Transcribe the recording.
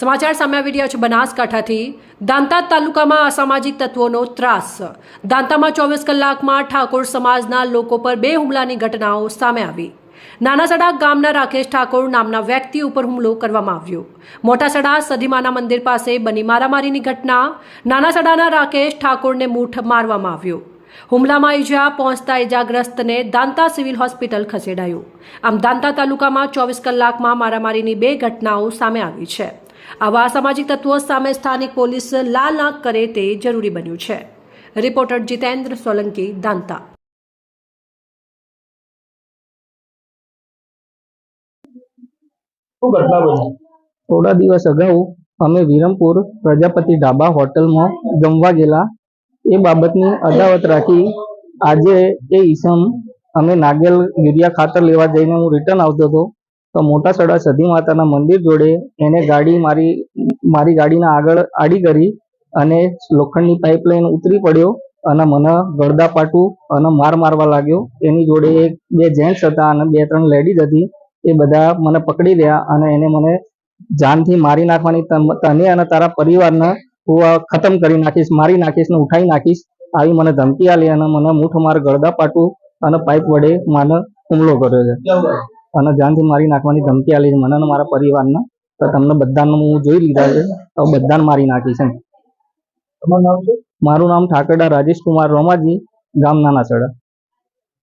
સમાચાર સામે આવી રહ્યા છે બનાસકાંઠાથી. દાંતા તાલુકામાં અસામાજિક તત્વોનો ત્રાસ. દાંતામાં ચોવીસ કલાકમાં ઠાકોર સમાજના લોકો પર બે હુમલાની ઘટનાઓ સામે આવી. નાનાસડા ગામના રાકેશ ઠાકોર નામના વ્યક્તિ ઉપર હુમલો કરવામાં આવ્યો. મોટાસડા સધીમાના મંદિર પાસે બની મારામારીની ઘટના નાનાસડાના રાકેશ ઠાકોરને મૂઠ મારવામાં આવ્યો. હુમલામાં ઈજા પહોંચતા ઈજાગ્રસ્તને દાંતા સિવિલ હોસ્પિટલ ખસેડાયું. આમ દાંતા તાલુકામાં ચોવીસ કલાકમાં મારામારીની બે ઘટનાઓ સામે આવી છે. આવા અસામાજિક તત્વો સામે સ્થાનિક પોલીસ લાલ આંખ કરે તે જરૂરી બન્યું છે. રિપોર્ટર જીતેન્દ્ર સોલંકી દાંતા. શું ઘટના બની? થોડા દિવસ અગાઉ અમે વિરમપુર પ્રજાપતિ ઢાબા હોટલમાં જમવા ગયેલા. એ બાબતની અદાવત રાખી આજે એ ઈસમ અમે નાગેલ યુરિયા ખાતર લેવા જઈને હું રિટર્ન આવતો હતો. તો મોટા સડા સધી માતાના મંદિર જોડે એને ગાડી મારી મારી ગાડીના આગળ આડી કરી અને લોખંડની પાઇપલાઇન ઉતરી પડ્યો અને મને ગળદાપાટું અને માર મારવા લાગ્યો. એની જોડે એક, બે જેન્ટ્સ હતા અને બે, ત્રણ લેડીઝ હતી. એ બધા મને પકડી રહ્યા અને એને મને જાનથી મારી નાખવાની તને અને તારા પરિવારને હું ખતમ કરી નાખીશ, મારી નાખીશ ને ઉઠાઈ નાખીશ આવી મને ધમકી આલી અને મને મૂઠ માર ગળદા પાટું અને પાઇપ વડે મને હુમલો કર્યો છે? અને જાનથી મારી નાખવાની ધમકી આલી છે. મને અને મારા પરિવારને. તો તમને બધાને હું જોઈ લીધા છે. તો બધાને મારી નાખી છે. તમારું નામ શું? મારું નામ ઠાકરડા રાજેશ કુમાર રોમાજી ગામ નાનાસડા.